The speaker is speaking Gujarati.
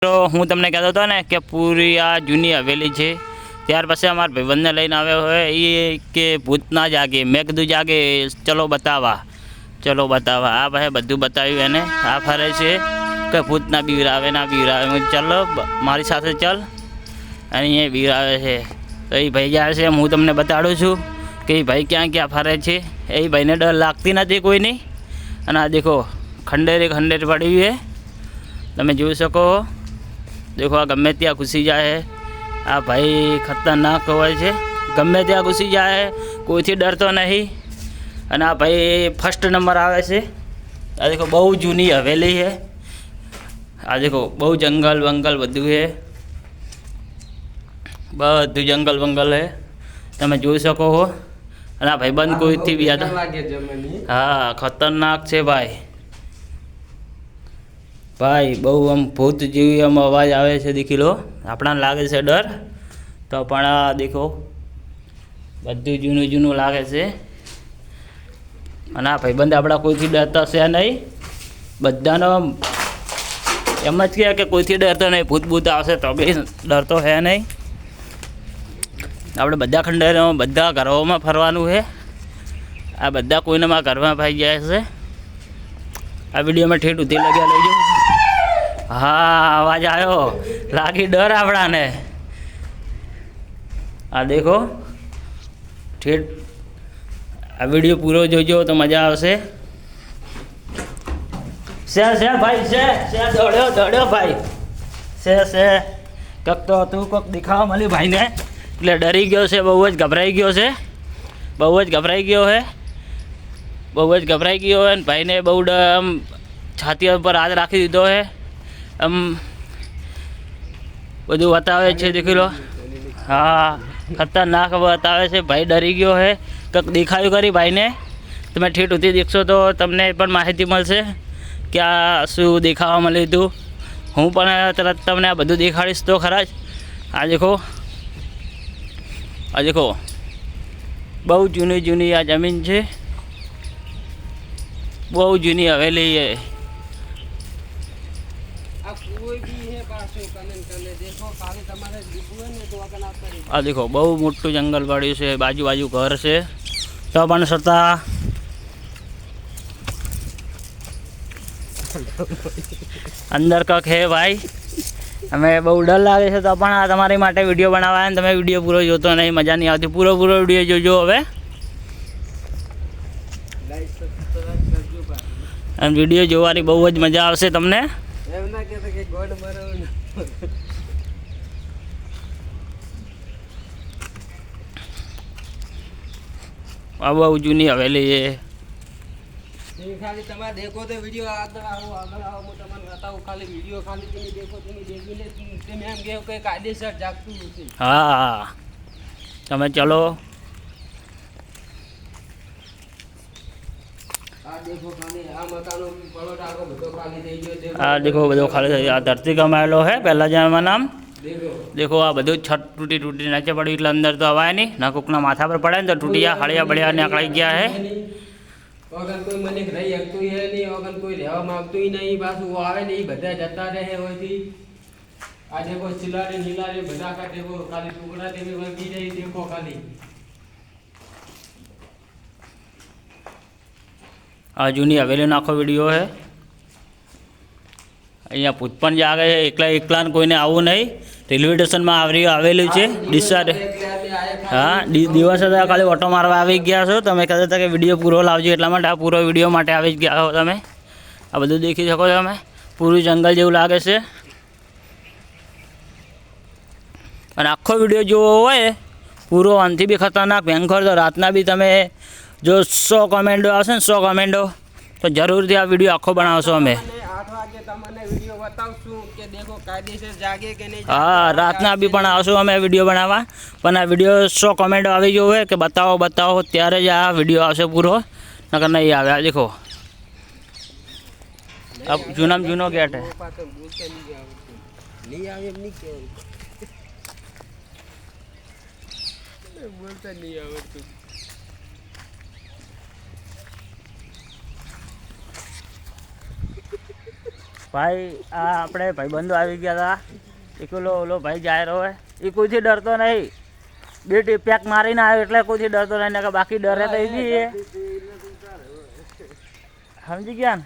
તો હું તમને કહેતો હતો ને કે પૂરી આ જૂની હવેલી છે. ત્યાર પછી અમારા ભાઈબંધને લઈને આવ્યો હોય એ કે ભૂત ના જાગે મેં કીધું જાગે, ચલો બતાવા ચલો બતાવા. આ ભાઈ બધું બતાવ્યું એને. આ ફરે છે કે ભૂત ના બીવરાવે ના બીવરાવે ચલો મારી સાથે ચલ. અને એ બીવરાવે છે. તો એ ભાઈ જાય છે. હું તમને બતાડું છું કે એ ભાઈ ક્યાં ક્યાં ફરે છે. એ ભાઈને ડર લાગતી નથી કોઈની. અને આ દેખો, ખંડેરે ખંડેર પડી છે. તમે જોઈ શકો દેખો આ ગમે ત્યાં ઘૂસી જાય આ ભાઈ ખતરનાક હોય છે. ગમે ત્યાં ઘૂસી જાય કોઈથી ડરતો નહીં. અને આ ભાઈ ફર્સ્ટ નંબર આવે છે. આ દેખો બહુ જૂની હવેલી છે. આ દેખો બહુ જંગલ વંગલ બધું છે. બધું જંગલ વંગલ છે. તમે જોઈ શકો છો અને આ ભાઈબંધ કોઈથી બી હા ખતરનાક છે ભાઈ. ભાઈ, બહુ આમ ભૂત જેવી આમ અવાજ આવે છે દીખી લો આપણાને લાગે છે ડર. તો પણ દેખો, બધું જૂનું જૂનું લાગે છે. અને આ ભાઈબંધ આપણા કોઈથી ડરતા છે નહીં? બધાનો એમ જ કહે કે કોઈથી ડરતો નહીં. ભૂત ભૂત આવશે તો બી ડરતો છે નહીં. આપણે બધા ખંડેરોમાં બધા ઘરોમાં ફરવાનું છે. આ બધા કોઈને મારા ઘરમાં ભાઈ જાય છે. આ વિડીયોમાં ઠેઠ ઉધી લગ્યા લેજો હા, અવાજ આવ્યો લાગી ડર આપણાને. આ દેખો. ઠેઠ, આ વીડિયો પૂરો જોજો તો મજા આવશે. શે શે ભાઈ શે શે દોડ્યો દોડ્યો ભાઈ. શે શે કક તો તું કોક દેખાવા મળ્યું ભાઈને. એટલે ડરી ગયો છે, બહુ જ ગભરાઈ ગયો છે. બહુ જ ગભરાઈ ગયો છે. બહુ જ ગભરાઈ ગયો હોય ને ભાઈને બહુ આમ છાતી ઉપર હાથ રાખી દીધો છે. આમ બધું બતાવે છે, દેખી લો. હા, ખતરનાક બતાવે છે. ભાઈ ડરી ગયો છે કંઈક દેખાયું કરી ભાઈને? તમે ઠેઠ ઉતી દેખશો તો તમને પણ માહિતી મળશે કે આ શું દેખાવા મળ્યું હતું. હું પણ તરત તમને આ બધું દેખાડીશ તો ખરા જ. આ દેખો. આ દેખો. બહુ જૂની જૂની આ જમીન છે. બહુ જૂની હવેલી છે આ દેખો બહુ મોટું જંગલ પડ્યું છે બાજુ બાજુ ઘર છે. તો પણ છતાં અંદર કક હે ભાઈ. અમે બહુ ડર લાગે છે તો પણ આ તમારી માટે વીડિયો બનાવવા ને તમે વીડિયો પૂરો જોતો નહીં મજા નહીં આવતી. પૂરો પૂરો વીડિયો જોજો હવે. અને વીડિયો જોવાની બહુ જ મજા આવશે તમને. એમ ના કહેતા કે ગોડ મરો ને. આ બહુ જૂની હવેલી છે ખાલી તમારે દેખો તો વીડિયો આગળ આવો આગળ આવો હું તમને બતાવું ખાલી વીડિયો ખાલી તમે દેખો તમે દેખીને તમે એમ કહો કે કાયદેસર જાગતું હશે હા. તમે ચલો. આ દેખો બધો ખાલી થઈ આ ધરતી કમાયેલો હે પહેલાં જમાનામાં નામ? દેખો. આ બધું છત તૂટી તૂટી નાચે પડ્યું એટલે અંદર તો અવાય નહીં. ના કોકના માથા પર પડે ને તો તૂટી ગયા હળિયા બળિયા નીકળી ગયા હે. વગર કોઈ મને રહી શકતું હે નહીં વગર કોઈ રહેવા માંગતું નહીં પાછું આવે નહીં બધા જતા રહે હોયથી. આ દેખો ચિલારે નીલારે બધા કા દેખો ખાલી ટુકડા દેવી વળગી જાય દેખો ખાલી. આ જૂની હવેલીનો આખો વીડિયો છે. અહીંયા ભૂત પણ જાગે છે, એકલા એકલા કોઈને આવવું નહીં. રેલવે સ્ટેશનમાં આવરી આવેલું છે ડિસ્ચાર્જ હા દિવસે તો ખાલી ઓટો મારવા આવી ગયા છો. તમે કહેતા હતા કે વીડિયો પૂરો લાવજો એટલા માટે આ પૂરો વીડિયો માટે આવી જ ગયા હો તમે. આ બધું દેખી શકો છો તમે. પૂરું જંગલ જેવું લાગે છે. અને આખો વીડિયો જોવો હોય, પૂરો આનથી બી ખતરનાક. ભયંકર તો રાતના બી તમે જો સો કોમેન્ડો આવશે ને સો કોમેન્ડો તો જરૂરથી આ વીડિયો આખો બનાવશો અમે. અને આઠ વાગે તમને વીડિયો બતાવશું કે દેખો કાયદેસર જાગે કે નહીં હા રાતના બી પણ આવશું અમે વીડિયો બનાવવા. પણ આ વીડિયો સો કોમેન્ટો આવી ગયો હોય કે બતાવો બતાવો ત્યારે જ આ વીડિયો આવશે પૂરો. નકર નહીં આવે. આ દેખો. આ જૂનામાં જૂનો ગેટ હે. પાછળ બોલતા નહીં આવડતું નહીં આવે એમ નહીં કહેવાનું ભાઈ, આ આપણે ભાઈબંધો આવી ગયા હતા એકલો ઓલો ભાઈ જાહેર હોય. એ કોઈથી ડરતો નહીં. બે ટી પેક મારીને આવ્યો એટલે કોઈથી ડરતો નહીં બાકી ડરે તો જઈએ સમજી ગયા ને?